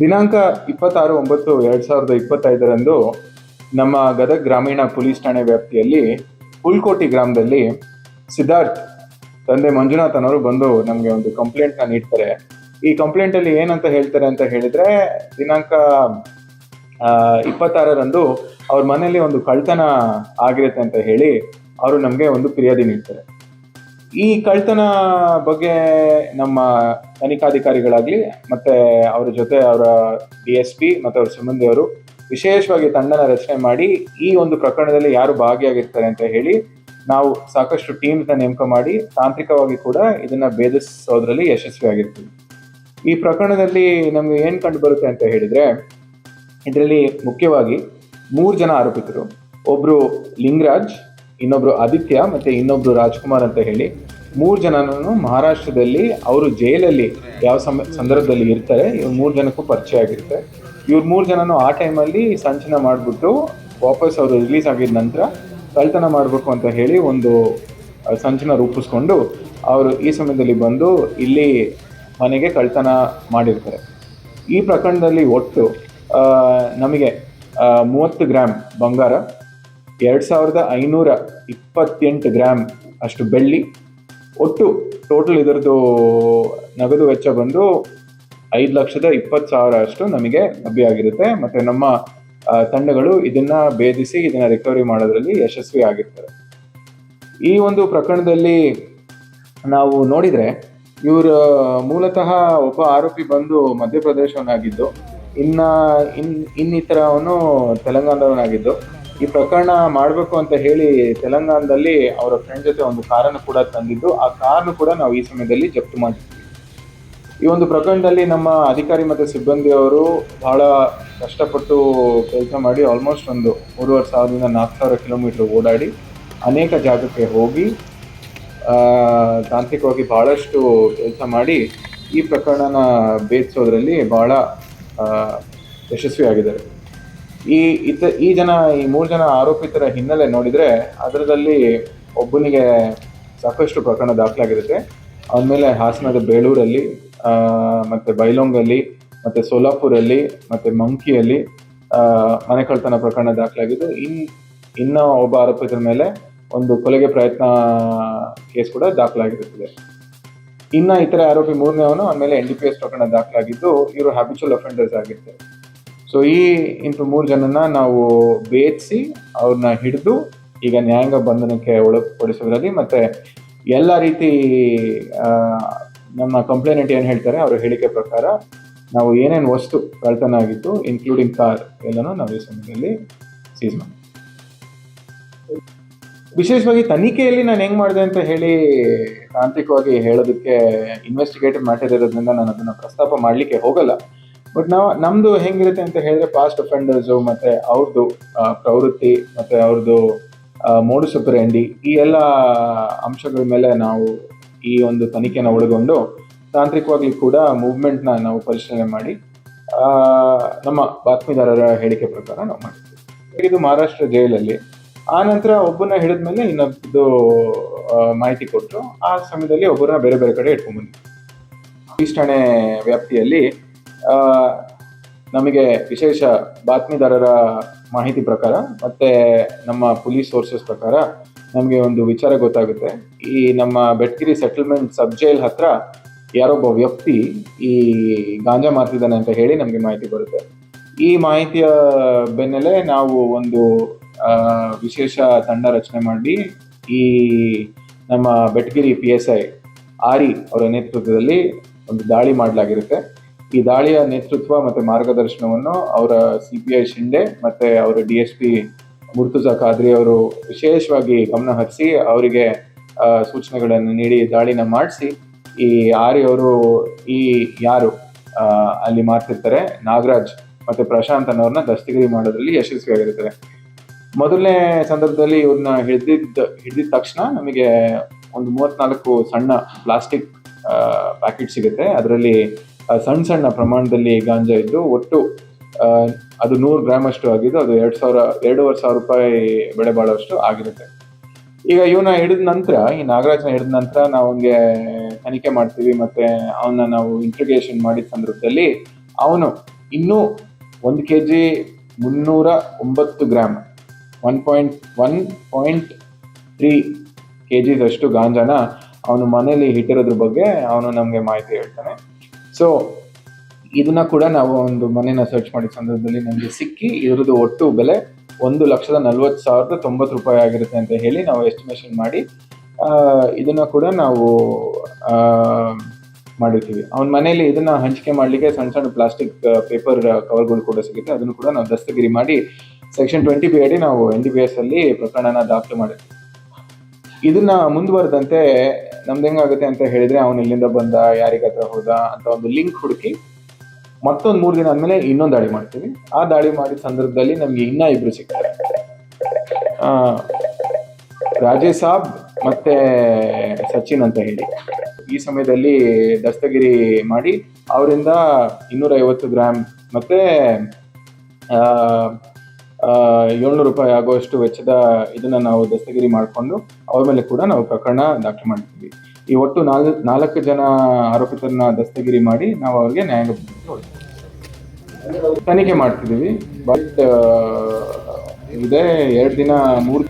ದಿನಾಂಕ ಇಪ್ಪತ್ತಾರು, ಒಂಬತ್ತು, ಎರಡು ಸಾವಿರದ ಇಪ್ಪತ್ತೈದರಂದು ನಮ್ಮ ಗದಗ ಗ್ರಾಮೀಣ ಪೊಲೀಸ್ ಠಾಣೆ ವ್ಯಾಪ್ತಿಯಲ್ಲಿ ಹುಲ್ಕೋಟಿ ಗ್ರಾಮದಲ್ಲಿ ಸಿದ್ಧಾರ್ಥ್ ತಂದೆ ಮಂಜುನಾಥ್ ಅನ್ನೋರು ಬಂದು ನಮಗೆ ಒಂದು ಕಂಪ್ಲೇಂಟ್ನ ನೀಡ್ತಾರೆ. ಈ ಕಂಪ್ಲೇಂಟಲ್ಲಿ ಏನಂತ ಹೇಳ್ತಾರೆ ಅಂತ ಹೇಳಿದ್ರೆ, ದಿನಾಂಕ ಇಪ್ಪತ್ತಾರರಂದು ಅವ್ರ ಮನೆಯಲ್ಲಿ ಒಂದು ಕಳ್ತನ ಆಗಿರುತ್ತೆ ಅಂತ ಹೇಳಿ ಅವರು ನಮಗೆ ಒಂದು ಫಿರ್ಯಾದಿ ನೀಡ್ತಾರೆ. ಈ ಕಳ್ತನ ಬಗ್ಗೆ ನಮ್ಮ ತನಿಖಾಧಿಕಾರಿಗಳಾಗ್ಲಿ ಮತ್ತೆ ಅವರ ಜೊತೆ ಅವರ ಡಿ ಎಸ್ ಪಿ ಮತ್ತೆ ಅವ್ರ ಸಂಬಂಧಿಯವರು ವಿಶೇಷವಾಗಿ ತಂಡನ ರಚನೆ ಮಾಡಿ ಈ ಒಂದು ಪ್ರಕರಣದಲ್ಲಿ ಯಾರು ಭಾಗಿಯಾಗಿರ್ತಾರೆ ಅಂತ ಹೇಳಿ ನಾವು ಸಾಕಷ್ಟು ಟೀಮ್ನ ನೇಮಕ ಮಾಡಿ ತಾಂತ್ರಿಕವಾಗಿ ಕೂಡ ಇದನ್ನ ಭೇದಿಸೋದ್ರಲ್ಲಿ ಯಶಸ್ವಿಯಾಗಿರ್ತೀವಿ. ಈ ಪ್ರಕರಣದಲ್ಲಿ ನಮ್ಗೆ ಏನ್ ಕಂಡು ಬರುತ್ತೆ ಅಂತ ಹೇಳಿದ್ರೆ, ಇದರಲ್ಲಿ ಮುಖ್ಯವಾಗಿ ಮೂರು ಜನ ಆರೋಪಿತರು. ಒಬ್ರು ಲಿಂಗರಾಜ್ ಇನ್ನೊಬ್ರು ಆದಿತ್ಯ ಮತ್ತೆ ಇನ್ನೊಬ್ರು ರಾಜ್ಕುಮಾರ್ ಅಂತ ಹೇಳಿ ಮೂರು ಜನನೂ ಮಹಾರಾಷ್ಟ್ರದಲ್ಲಿ ಅವರು ಜೈಲಲ್ಲಿ ಯಾವ ಸಮ, ಸಂದರ್ಭದಲ್ಲಿ ಇರ್ತಾರೆ. ಇವ್ರು ಮೂರು ಜನಕ್ಕೂ ಪರಿಚಯ ಆಗಿರುತ್ತೆ. ಇವ್ರು ಮೂರು ಜನನು ಆ ಟೈಮಲ್ಲಿ ಸಂಚನ ಮಾಡಿಬಿಟ್ಟು ವಾಪಸ್ ಅವರು ರಿಲೀಸ್ ಆಗಿದ ನಂತರ ಕಳ್ತನ ಮಾಡಬೇಕು ಅಂತ ಹೇಳಿ ಒಂದು ಸಂಚನ ರೂಪಿಸ್ಕೊಂಡು ಅವರು ಈ ಸಮಯದಲ್ಲಿ ಬಂದು ಇಲ್ಲಿ ಮನೆಗೆ ಕಳ್ತನ ಮಾಡಿರ್ತಾರೆ. ಈ ಪ್ರಕರಣದಲ್ಲಿ ಒಟ್ಟು ನಮಗೆ ಮೂವತ್ತು ಗ್ರಾಮ್ ಬಂಗಾರ ಎರಡು ಸಾವಿರದ ಐನೂರ ಇಪ್ಪತ್ತೆಂಟು ಗ್ರಾಮ್ ಅಷ್ಟು ಬೆಳ್ಳಿ, ಒಟ್ಟು ಟೋಟಲ್ ಇದರದ್ದು ನಗದು ವೆಚ್ಚ ಬಂದು ಐದು ಲಕ್ಷದ ಇಪ್ಪತ್ತು ಸಾವಿರ ಅಷ್ಟು ನಮಗೆ ಲಭ್ಯ ಆಗಿರುತ್ತೆ. ಮತ್ತು ನಮ್ಮ ತಂಡಗಳು ಇದನ್ನ ಭೇದಿಸಿ, ಇದನ್ನ ರಿಕವರಿ ಮಾಡೋದ್ರಲ್ಲಿ ಯಶಸ್ವಿ ಆಗಿರ್ತಾರೆ. ಈ ಒಂದು ಪ್ರಕರಣದಲ್ಲಿ ನಾವು ನೋಡಿದರೆ ಇವರ, ಮೂಲತಃ ಒಬ್ಬ ಆರೋಪಿ ಬಂದು ಮಧ್ಯಪ್ರದೇಶವನಾಗಿದ್ದು ಇನ್ನ, ಇನ್ ಇನ್ನಿತರ ಅವನು ತೆಲಂಗಾಣದವನಾಗಿದ್ದು ಈ ಪ್ರಕರಣ ಮಾಡಬೇಕು ಅಂತ ಹೇಳಿ ತೆಲಂಗಾಣದಲ್ಲಿ ಅವರ ಫ್ರೆಂಡ್ ಜೊತೆ ಒಂದು ಕಾರನ್ನು ಕೂಡ ತಂದಿದ್ದು ಆ ಕಾರನ್ನು ಕೂಡ ನಾವು ಈ ಸಮಯದಲ್ಲಿ ಜಪ್ತು ಮಾಡಿದ್ದೀವಿ ಈ ಒಂದು ಪ್ರಕರಣದಲ್ಲಿ ನಮ್ಮ ಅಧಿಕಾರಿ ಮತ್ತು ಸಿಬ್ಬಂದಿಯವರು ಬಹಳ ಕಷ್ಟಪಟ್ಟು ಕೆಲಸ ಮಾಡಿ ಆಲ್ಮೋಸ್ಟ್ ಒಂದು ಮೂರುವರೆ ಸಾವಿರದಿಂದ ನಾಲ್ಕು ಸಾವಿರ ಕಿಲೋಮೀಟರ್ ಓಡಾಡಿ ಅನೇಕ ಜಾಗಕ್ಕೆ ಹೋಗಿ ತಾಂತ್ರಿಕವಾಗಿ ಬಹಳಷ್ಟು ಕೆಲಸ ಮಾಡಿ ಈ ಪ್ರಕರಣನ ಭೇದಿಸೋದ್ರಲ್ಲಿ ಆ, ಯಶಸ್ವಿಯಾಗಿದ್ದಾರೆ. ಈ ಇತ, ಈ ಜನ, ಈ ಮೂರು ಜನ ಆರೋಪಿತರ ಹಿನ್ನೆಲೆ ನೋಡಿದರೆ ಅದರದಲ್ಲಿ ಒಬ್ಬನಿಗೆ ಸಾಕಷ್ಟು ಪ್ರಕರಣ ದಾಖಲಾಗಿರುತ್ತೆ. ಅವನ ಮೇಲೆ ಹಾಸನದ ಬೇಳೂರಲ್ಲಿ ಮತ್ತು ಬೈಲೋಂಗಲ್ಲಿ, ಮತ್ತೆ ಸೋಲಾಪುರಲ್ಲಿ, ಮತ್ತು ಮಂಕಿಯಲ್ಲಿ ಮನೆ ಕಳ್ತನ ಪ್ರಕರಣ ದಾಖಲಾಗಿದ್ದು, ಇನ್, ಇನ್ನ ಒಬ್ಬ ಆರೋಪಿತರ ಮೇಲೆ ಒಂದು ಕೊಲೆಗೆ ಪ್ರಯತ್ನ ಕೇಸ್ ಕೂಡ ದಾಖಲಾಗಿರುತ್ತದೆ. ಇನ್ನು ಇತರ ಆರೋಪಿ ಮೂರನೇ ಅವನು ಆಮೇಲೆ ಎನ್ ಡಿ ಪಿ ಎಸ್ ಪ್ರಕರಣ ದಾಖಲಾಗಿದ್ದು, ಇವರು ಹ್ಯಾಬಿಚುವಲ್ ಅಫೆಂಡರ್ಸ್ ಆಗಿರ್ತಾರೆ. ಸೊ ಈ ಇಂಟು ಮೂರು ಜನನ ನಾವು ಬೇಯಿಸಿ ಅವ್ರನ್ನ ಹಿಡಿದು ಈಗ ನ್ಯಾಯಾಂಗ ಬಂಧನಕ್ಕೆ ಒಳಪಡಿಸೋದ್ರಲ್ಲಿ ಮತ್ತೆ ಎಲ್ಲ ರೀತಿ ನಮ್ಮ ಕಂಪ್ಲೇನೆಂಟ್ ಏನು ಹೇಳ್ತಾರೆ ಅವರ ಹೇಳಿಕೆ ಪ್ರಕಾರ ನಾವು ಏನೇನು ವಸ್ತು ಕಳ್ತನ ಆಗಿತ್ತು ಇನ್ಕ್ಲೂಡಿಂಗ್ ಕಾರ್ ಎಲ್ಲನೂ ನಾವು ಈ ಸಮಯದಲ್ಲಿ ಸೀಸ್ ಮಾಡಿ, ವಿಶೇಷವಾಗಿ ತನಿಖೆಯಲ್ಲಿ ನಾನು ಹೆಂಗ್ ಮಾಡಿದೆ ಅಂತ ಹೇಳಿ ತಾಂತ್ರಿಕವಾಗಿ ಹೇಳೋದಕ್ಕೆ ಇನ್ವೆಸ್ಟಿಗೇಟಿವ್ ಮ್ಯಾಟರ್ ಇರೋದ್ರಿಂದ ನಾನು ಅದನ್ನು ಪ್ರಸ್ತಾಪ ಮಾಡಲಿಕ್ಕೆ ಹೋಗಲ್ಲ. ಬಟ್ ನಾವು ನಮ್ದು ಹೆಂಗಿರುತ್ತೆ ಅಂತ ಹೇಳಿದ್ರೆ ಪಾಸ್ಟ್ ಅಫೆಂಡರ್ಸು ಮತ್ತೆ ಅವ್ರದ್ದು ಪ್ರವೃತ್ತಿ ಮತ್ತೆ ಅವ್ರದ್ದು ಮೋಡು ಎಂಡಿ ಈ ಎಲ್ಲ ಅಂಶಗಳ ಮೇಲೆ ನಾವು ಈ ಒಂದು ತನಿಖೆನ ಒಳಗೊಂಡು ತಾಂತ್ರಿಕವಾಗಿ ಕೂಡ ಮೂವ್ಮೆಂಟ್ನ ನಾವು ಪರಿಶೀಲನೆ ಮಾಡಿ ನಮ್ಮ ಬಾತ್ಮೀದಾರರ ಹೇಳಿಕೆ ಪ್ರಕಾರ ನಾವು ಮಾಡಿದ್ವಿ ಇದು ಮಹಾರಾಷ್ಟ್ರ ಜೈಲಲ್ಲಿ. ಆ ನಂತರ ಒಬ್ಬನ ಹಿಡಿದ್ಮೇಲೆ ಆ, ಮಾಹಿತಿ ಕೊಟ್ಟರು. ಆ ಸಮಯದಲ್ಲಿ ಒಬ್ಬರನ್ನ ಬೇರೆ ಬೇರೆ ಕಡೆ ಇಟ್ಕೊಂಡ್ಬಂದ್ವಿ. ಪೊಲೀಸ್ ಠಾಣೆ ವ್ಯಾಪ್ತಿಯಲ್ಲಿ ನಮಗೆ ವಿಶೇಷ ಬಾತ್ಮಿದಾರರ ಮಾಹಿತಿ ಪ್ರಕಾರ ಮತ್ತೆ ನಮ್ಮ ಪೊಲೀಸ್ ಸೋರ್ಸಸ್ ಪ್ರಕಾರ ನಮಗೆ ಒಂದು ವಿಚಾರ ಗೊತ್ತಾಗುತ್ತೆ. ಈ ನಮ್ಮ ಬೆಟ್ಗಿರಿ ಸೆಟಲ್ಮೆಂಟ್ ಸಬ್ ಜೈಲ್ ಹತ್ರ ಯಾರೊಬ್ಬ ವ್ಯಕ್ತಿ ಈ ಗಾಂಜಾ ಮಾರ್ತಿದ್ದಾನೆ ಅಂತ ಹೇಳಿ ನಮಗೆ ಮಾಹಿತಿ ಬರುತ್ತೆ. ಈ ಮಾಹಿತಿಯ ಬೆನ್ನಲ್ಲೇ ನಾವು ಒಂದು ವಿಶೇಷ ತಂಡ ರಚನೆ ಮಾಡಿ ಈ ನಮ್ಮ ಬೆಟ್ಗಿರಿ ಪಿ ಎಸ್ ಐ ಆರಿ ಅವರ ನೇತೃತ್ವದಲ್ಲಿ ಒಂದು ದಾಳಿ ಮಾಡಲಾಗಿರುತ್ತೆ. ಈ ದಾಳಿಯ ನೇತೃತ್ವ ಮತ್ತೆ ಮಾರ್ಗದರ್ಶನವನ್ನು ಅವರ ಸಿ ಪಿ ಐ ಶಿಂಡೆ ಮತ್ತೆ ಅವರ D S P Murtuza Khadri ಅವರು ವಿಶೇಷವಾಗಿ ಗಮನ ಹರಿಸಿ ಅವರಿಗೆ ಸೂಚನೆಗಳನ್ನು ನೀಡಿ ದಾಳಿನ ಮಾಡಿಸಿ, ಈ ಆರಿ ಅವರು ಈ ಯಾರು ಅಲ್ಲಿ ಮಾಡ್ತಿರ್ತಾರೆ ನಾಗರಾಜ್ ಮತ್ತೆ ಪ್ರಶಾಂತ್ ಅನ್ನೋರನ್ನ ದಸ್ತಿಗಿರಿ ಮಾಡೋದ್ರಲ್ಲಿ ಯಶಸ್ವಿಯಾಗಿರ್ತಾರೆ. ಮೊದಲನೇ ಸಂದರ್ಭದಲ್ಲಿ ಇವ್ರನ್ನ ಹಿಡಿದಿದ್ದ, ಹಿಡಿದಿದ ತಕ್ಷಣ ನಮಗೆ ಒಂದು ಮೂವತ್ನಾಲ್ಕು ಸಣ್ಣ ಪ್ಲಾಸ್ಟಿಕ್ ಪ್ಯಾಕೆಟ್ ಸಿಗುತ್ತೆ. ಅದರಲ್ಲಿ ಸಣ್ಣ ಸಣ್ಣ ಪ್ರಮಾಣದಲ್ಲಿ ಗಾಂಜಾ ಇದ್ದು ಒಟ್ಟು ಅದು ನೂರು ಗ್ರಾಮ್ ಅಷ್ಟು ಆಗಿದ್ದು ಅದು ಎರಡು ಸಾವಿರ, ಎರಡೂವರೆ ಸಾವಿರ ರೂಪಾಯಿ ಬೆಳೆ ಬಾಳುವಷ್ಟು ಆಗಿರುತ್ತೆ. ಈಗ ಇವನ ಹಿಡಿದ ನಂತರ, ಈ ನಾಗರಾಜನ ಹಿಡಿದ ನಂತರ ನಾವು ಅವನಿಗೆ ತನಿಖೆ ಮಾಡ್ತೀವಿ ಮತ್ತೆ ಅವನ್ನ ನಾವು ಇಂಟ್ರಿಗೇಷನ್ ಮಾಡಿದ ಸಂದರ್ಭದಲ್ಲಿ ಅವನು ಇನ್ನೂ ಒಂದು ಕೆ ಜಿ ಮುನ್ನೂರ ಒಂಬತ್ತು gram, one point one point three K ಜಿದಷ್ಟು ಗಾಂಜಾನ ಅವನು ಮನೇಲಿ ಇಟ್ಟಿರೋದ್ರ ಬಗ್ಗೆ ಅವನು ನಮಗೆ ಮಾಹಿತಿ ಹೇಳ್ತಾನೆ. ಸೊ ಇದನ್ನ ಕೂಡ ನಾವು ಒಂದು ಮನೇನ ಸರ್ಚ್ ಮಾಡಿದ ಸಂದರ್ಭದಲ್ಲಿ ನಮಗೆ ಸಿಕ್ಕಿ, ಇದ್ರದ್ದು ಒಟ್ಟು ಬೆಲೆ ಒಂದು ಲಕ್ಷದ ನಲ್ವತ್ತು ಸಾವಿರದ ತೊಂಬತ್ತು ರೂಪಾಯಿ ಆಗಿರುತ್ತೆ ಅಂತ ಹೇಳಿ ನಾವು ಎಸ್ಟಿಮೇಷನ್ ಮಾಡಿ ಇದನ್ನ ಕೂಡ ನಾವು ಮಾಡಿರ್ತೀವಿ. ಅವನ ಮನೆಯಲ್ಲಿ ಇದನ್ನ ಹಂಚಿಕೆ ಮಾಡಲಿಕ್ಕೆ ಸಣ್ಣ ಸಣ್ಣ ಪ್ಲಾಸ್ಟಿಕ್ ಪೇಪರ್ ಕವರ್ಗಳು ಕೂಡ ಸಿಗುತ್ತೆ. ಅದನ್ನು ಕೂಡ ನಾವು ದಸ್ತಗಿರಿ ಮಾಡಿ ಸೆಕ್ಷನ್ ಟ್ವೆಂಟಿ ಬಿ ಅಡಿ ನಾವು ಎನ್ ಡಿ ಬಿ ಎಸ್ ಅಲ್ಲಿ ಪ್ರಕರಣನ ದಾಖಲು ಮಾಡಿರ್ತೀವಿ. ಇದನ್ನ ಮುಂದುವರೆದಂತೆ ನಮ್ದು ಹೆಂಗಾಗುತ್ತೆ ಅಂತ ಹೇಳಿದ್ರೆ ಅವನು ಎಲ್ಲಿಂದ ಬಂದ ಯಾರಿಗ ಹತ್ರ ಹೋದ ಅಂತ ಒಂದು ಲಿಂಕ್ ಹುಡುಕಿ ಮತ್ತೊಂದು ಮೂರು ದಿನ ಆದ್ಮೇಲೆ ಇನ್ನೊಂದು ದಾಳಿ ಮಾಡ್ತೀವಿ. ಆ ದಾಳಿ ಮಾಡಿದ ಸಂದರ್ಭದಲ್ಲಿ ನಮ್ಗೆ ಇನ್ನ ಇಬ್ರು ಸಿಗ್ತಾರೆ ಆ, ರಾಜೇಶ್ ಸಾಬ್ ಮತ್ತೆ ಸಚಿನ್ ಅಂತ ಹೇಳಿ. ಈ ಸಮಯದಲ್ಲಿ ದಸ್ತಗಿರಿ ಮಾಡಿ ಅವರಿಂದ ಇನ್ನೂರ ಐವತ್ತು ಗ್ರಾಮ್ ಮತ್ತೆ ಏಳ್ನೂರು ರೂಪಾಯಿ ಆಗುವಷ್ಟು ವೆಚ್ಚದ ಇದನ್ನ ನಾವು ದಸ್ತಗಿರಿ ಮಾಡಿಕೊಂಡು ಅವ್ರ ಮೇಲೆ ಕೂಡ ನಾವು ಪ್ರಕರಣ ದಾಖಲು ಮಾಡ್ತೀವಿ. ಈ ಒಟ್ಟು ನಾಲ್, ನಾಲ್ಕು ಜನ ಆರೋಪಿತರನ್ನ ದಸ್ತಗಿರಿ ಮಾಡಿ ನಾವು ಅವ್ರಿಗೆ ನ್ಯಾಯಾಂಗ ತನಿಖೆ ಮಾಡ್ತಿದ್ದೀವಿ. ಬಟ್ ಇದೆ ಎರಡು ದಿನ ಮೂರು